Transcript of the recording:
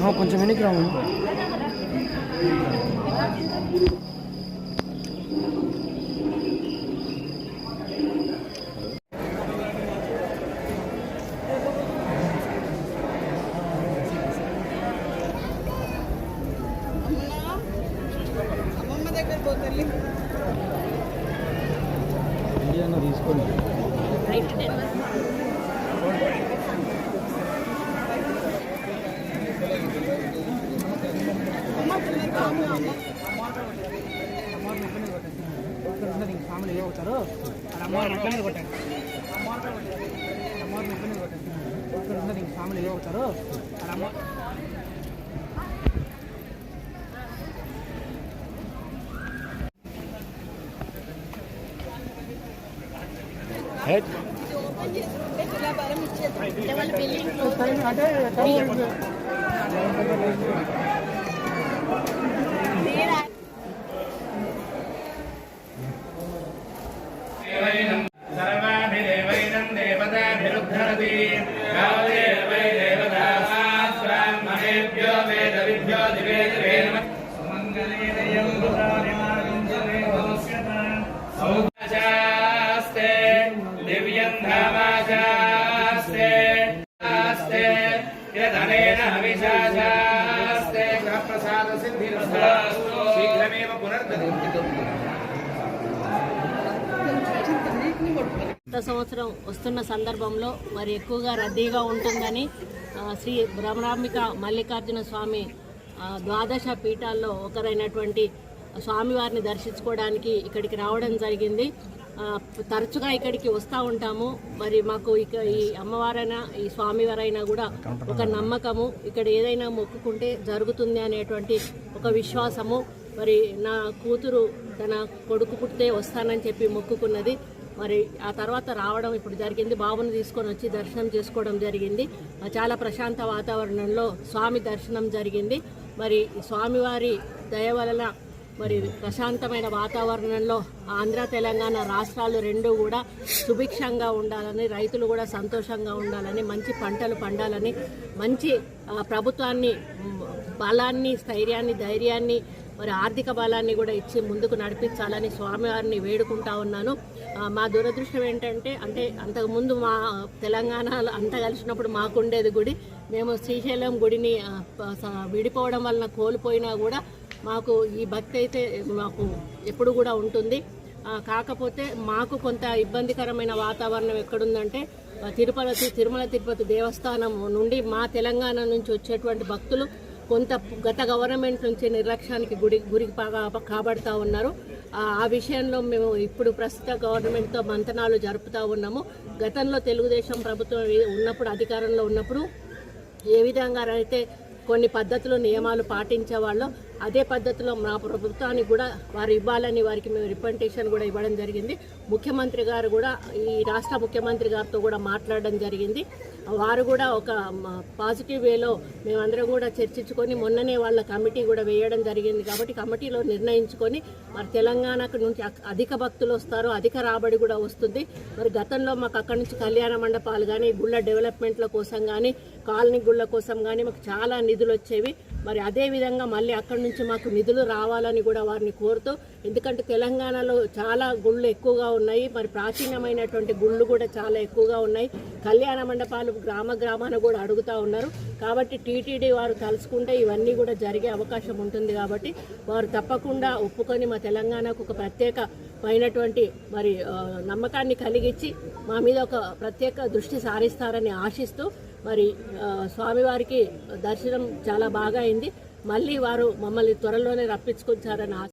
ఆ, కొంచెం వెనక్కి రాము అమ్మమ్మ దగ్గర పోతల్లి ఇండియాలో తీసుకోండి ఫ్యామిలీ ఏ అవుతారో అమ్మవారిని కొట్టండి అమ్మవారిని ఎక్కడనే కొట్టండి ఇక్కడ ఉన్నది ఫ్యామిలీ ఏ అవుతారు అమ్మ है? लेवल बिल्डिंग కొత్త సంవత్సరం వస్తున్న సందర్భంలో మరి ఎక్కువగా రద్దీగా ఉంటుందని శ్రీ బ్రహ్మరాంబిక మల్లికార్జున స్వామి ద్వాదశ పీఠాల్లో ఒకరైనటువంటి స్వామివారిని దర్శించుకోవడానికి ఇక్కడికి రావడం జరిగింది. తరచుగా ఇక్కడికి వస్తూ ఉంటాము. మరి మాకు ఇక ఈ అమ్మవారైనా ఈ స్వామివారైనా కూడా ఒక నమ్మకము. ఇక్కడ ఏదైనా మొక్కుకుంటే జరుగుతుంది అనేటువంటి ఒక విశ్వాసము. మరి నా కూతురు తన కొడుకు పుట్టితే వస్తానని చెప్పి మొక్కుకున్నది. మరి ఆ తర్వాత రావడం ఇప్పుడు జరిగింది. బాబుని తీసుకొని వచ్చి దర్శనం చేసుకోవడం జరిగింది. చాలా ప్రశాంత వాతావరణంలో స్వామి దర్శనం జరిగింది. మరి స్వామివారి దయ వలన మరి ప్రశాంతమైన వాతావరణంలో ఆంధ్ర తెలంగాణ రాష్ట్రాలు రెండు కూడా సుభిక్షంగా ఉండాలని రైతులు కూడా సంతోషంగా ఉండాలని మంచి పంటలు పండాలని మంచి ప్రభుత్వాన్ని బలాన్ని స్థైర్యాన్ని ధైర్యాన్ని మరి ఆర్థిక బలాన్ని కూడా ఇచ్చి ముందుకు నడిపించాలని స్వామివారిని వేడుకుంటా ఉన్నాను. మా దురదృష్టం ఏంటంటే అంటే అంతకుముందు మా తెలంగాణలో అంతా కలిసినప్పుడు మాకుండేది గుడి. మేము శ్రీశైలం గుడిని విడిపోవడం వలన కోల్పోయినా కూడా మాకు ఈ భక్తి అయితే మాకు ఎప్పుడు కూడా ఉంటుంది. కాకపోతే మాకు కొంత ఇబ్బందికరమైన వాతావరణం ఎక్కడుందంటే తిరుపతి తిరుమల తిరుపతి దేవస్థానం నుండి మా తెలంగాణ నుంచి వచ్చేటువంటి భక్తులు కొంత గత గవర్నమెంట్ నుంచి నిర్లక్ష్యానికి గుడి గురి పా- కాబడతా ఉన్నారు. ఆ విషయంలో మేము ఇప్పుడు ప్రస్తుత గవర్నమెంట్తో మంతనాలు జరుపుతూ ఉన్నాము. గతంలో తెలుగుదేశం ప్రభుత్వం ఉన్నప్పుడు అధికారంలో ఉన్నప్పుడు ఏ విధంగా అయితే కొన్ని పద్ధతులు నియమాలు పాటించేవాళ్ళు అదే పద్ధతిలో మా ప్రభుత్వానికి కూడా వారు ఇవ్వాలని వారికి మేము రిప్రజెంటేషన్ కూడా ఇవ్వడం జరిగింది. ముఖ్యమంత్రి గారు కూడా ఈ రాష్ట్ర ముఖ్యమంత్రి గారితో కూడా మాట్లాడడం జరిగింది. వారు కూడా ఒక పాజిటివ్ వేలో మేమందరం కూడా చర్చించుకొని మొన్ననే వాళ్ళ కమిటీ కూడా వేయడం జరిగింది కాబట్టి కమిటీలో నిర్ణయించుకొని మరి తెలంగాణకు నుంచి అధిక భక్తులు వస్తారు అధిక రాబడి కూడా వస్తుంది. మరి గతంలో మాకు అక్కడి నుంచి కళ్యాణ మండపాలు కానీ గుళ్ళ డెవలప్మెంట్ల కోసం కానీ కాలనీ గుళ్ళ కోసం కానీ మాకు చాలా నిధులు వచ్చేవి. మరి అదే విధంగా మళ్ళీ అక్కడి నుంచి మాకు నిధులు రావాలని కూడా వారిని కోరుతూ ఎందుకంటే తెలంగాణలో చాలా గుళ్ళు ఎక్కువగా ఉన్నాయి. మరి ప్రాచీనమైనటువంటి గుళ్ళు కూడా చాలా ఎక్కువగా ఉన్నాయి. కళ్యాణ మండపాలు గ్రామ గ్రామాన కూడా అడుగుతూ ఉన్నారు. కాబట్టి టీటీడీ వారు తలుచుకుంటే ఇవన్నీ కూడా జరిగే అవకాశం ఉంటుంది కాబట్టి వారు తప్పకుండా ఒప్పుకొని మా తెలంగాణకు ఒక ప్రత్యేకమైనటువంటి మరి నమ్మకాన్ని కలిగించి మా మీద ఒక ప్రత్యేక దృష్టి సారిస్తారని ఆశిస్తూ మరి స్వామివారికి దర్శనం చాలా బాగా అయింది. మళ్ళీ వారు మమ్మల్ని త్వరలోనే రప్పించుకొచ్చారని